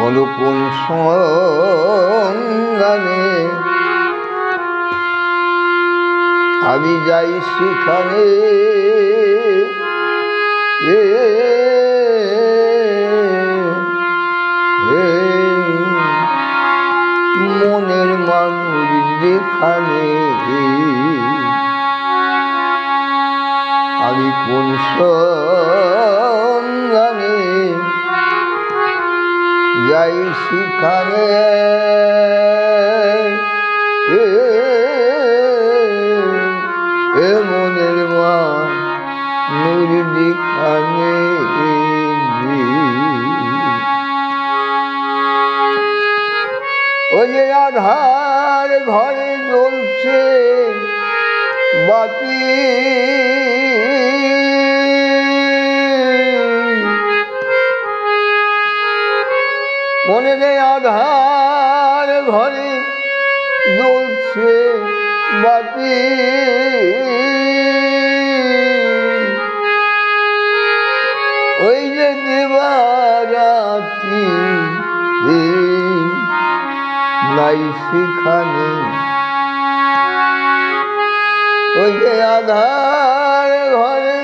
বলো কোন সঙ্গানে আমি যাই সেখানে। এ, মনের মানুষ যেখানে। আমি কোন সঙ্গানে যাই সেখানে এ, মনের মা ওই যে আধার ঘরে জ্বলছে বাতি। মনে নেই আধার ঘরে জ্বলছে বাতি। ওই যে দেবারাতি নাই সেখানে। ওই যে আধার ঘরে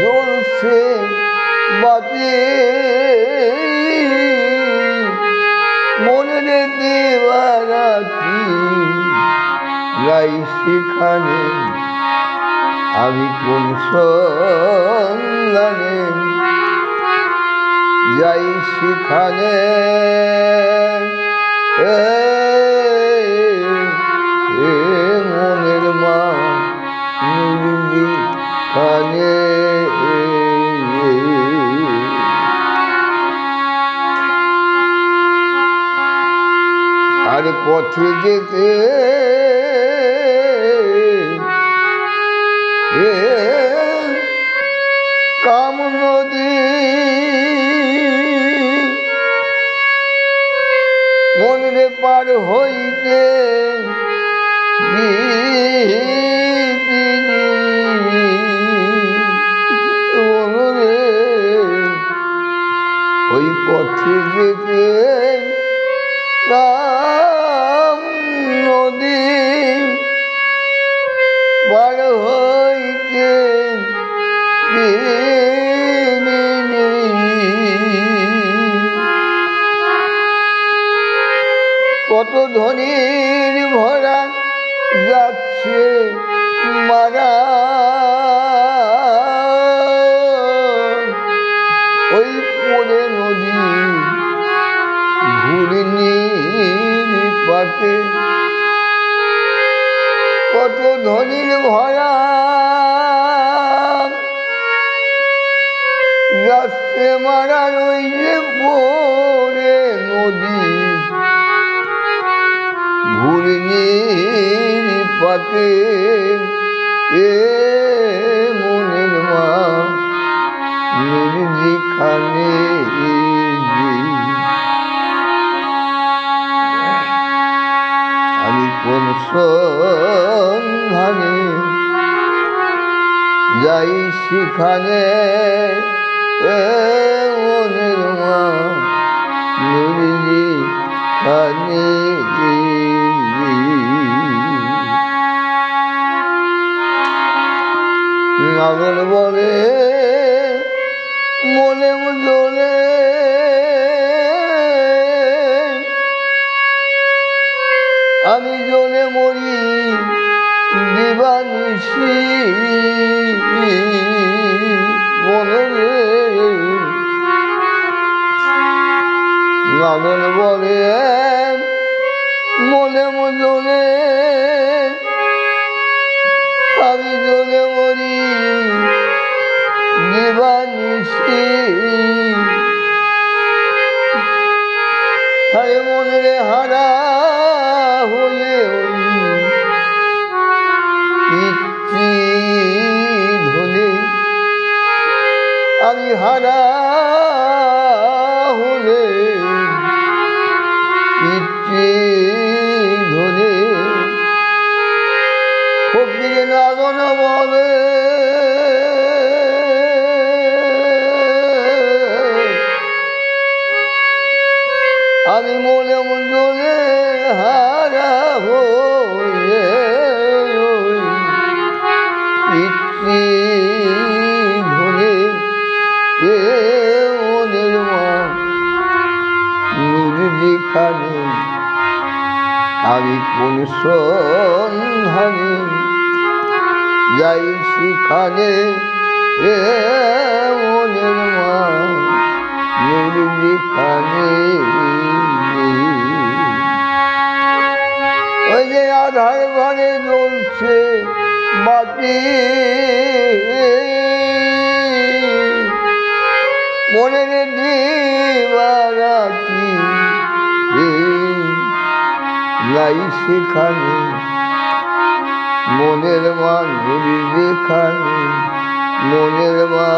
জ্বলছে বাতি। যাই সেখানে আমি কোন সন্ধানে? যাই সেখানে মনের মা কানে। আর পথে যেতে কাম নদী। মনরে পার হইতে মনরে কত ধনির ভরা যাচ্ছে মারা। ওই পরে নদী ঘুরনি পাতে কত ধনির ভরা যাচ্ছে মারা। ওই যে পড়ে নদী ঘুরনি পাতে এ মনের মা যেখানে আমি কোন সন্ধানে যাই সেখানে মনের মা মনে জ্বলে মনে আমি যাই সেখানে এ ওদের মা ওই যে আধার ঘরে জ্বলছে বাতি। মনের দিবারাতি নাই সেখানে মনের মান নদী যেখানে মনের মা